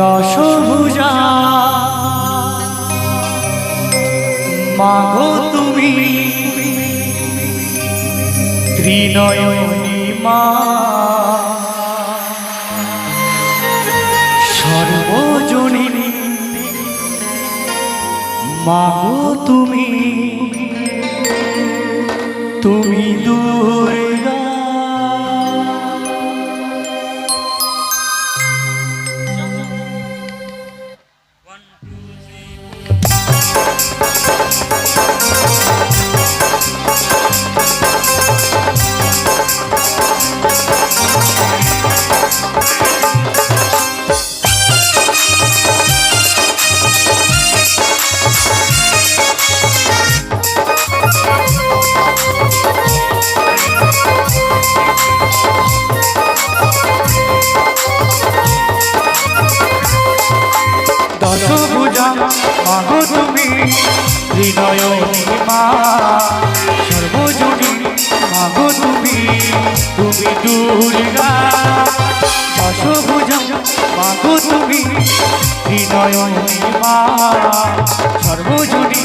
দশভুজা। মাগো তুমি ত্রিনয়নী মা সর্বজনীনী মাগো তুমি তুমি দুর্গা মাগো তুমি হৃদয়নী মা সর্বজনী মাগো তুমি তুমি দুর্গা। মাগো তুমি হৃদয়নী মা সর্বজনী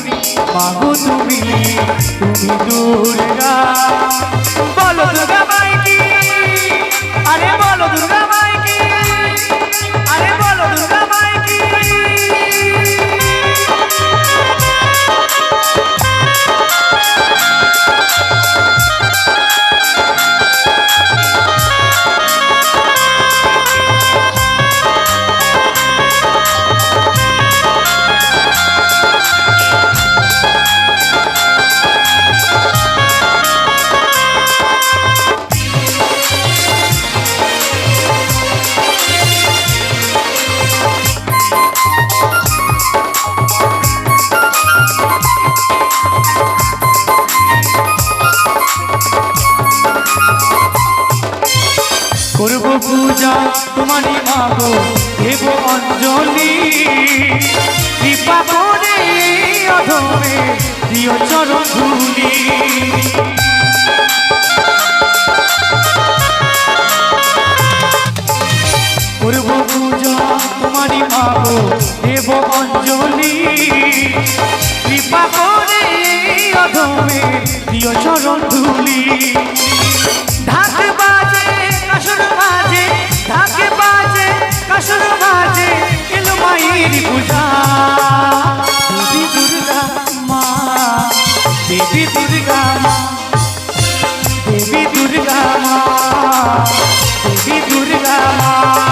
মাগো তুমি তুমি দুর্গা। বলো করব পূজা, তোমারই মাগো, দেব অঞ্জলি। কৃপা করে অধমে, প্রিয় চরণ ধুলি করব পূজা, তোমারই মাগো, দেব অঞ্জলি। কৃপা দেবী দুর্গা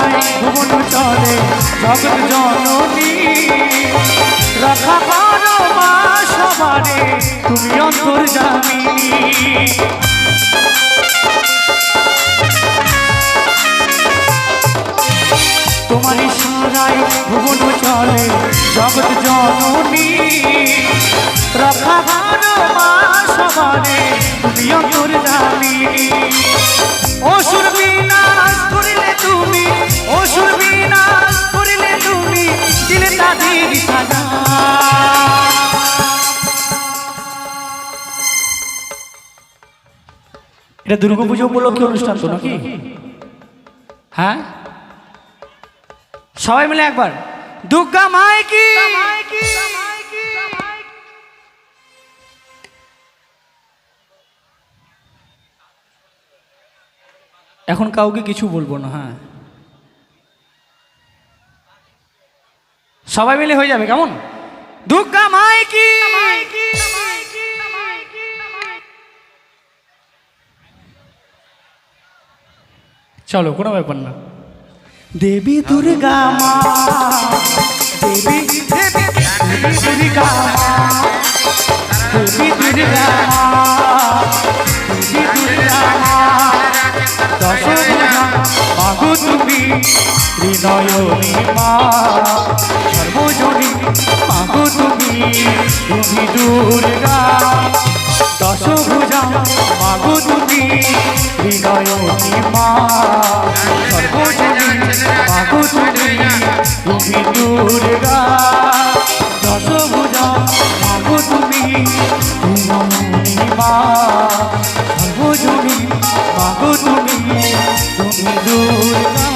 সঙ্গায় ভুবন চলে জগৎ জননী। রক্ষা করো মা সবারে, তুমি অন্তর্জামিনী তোমারই সঙ্গায় ভুবন চলে জগৎ জননী। রক্ষা করো মা এটা দুর্গাপুজো উপলক্ষে অনুষ্ঠান তো নাকি? হ্যাঁ? সবাই মিলে একবার। দুর্গা মাই কি? এখন কাউকে কিছু বলব না হ্যাঁ। সবাই মিলে হয়ে যাবে, কেমন? দুর্গা মাই কি? চলো কোনো ব্যাপার না। দেবী দুর্গা মা দেবী দুর্গা দেবী দুর্গা দুর্গা মাগো বিনয়নী মা সর্বজনী মাগো তুমি তুমি দুর্গা। দশভুজা মাগো তুমি বিনয়নী মা সর্বজনী মাগো তুমি তুমি দুর্গা। দশভুজা মাগো তুমি বিনয়নী মা তুমি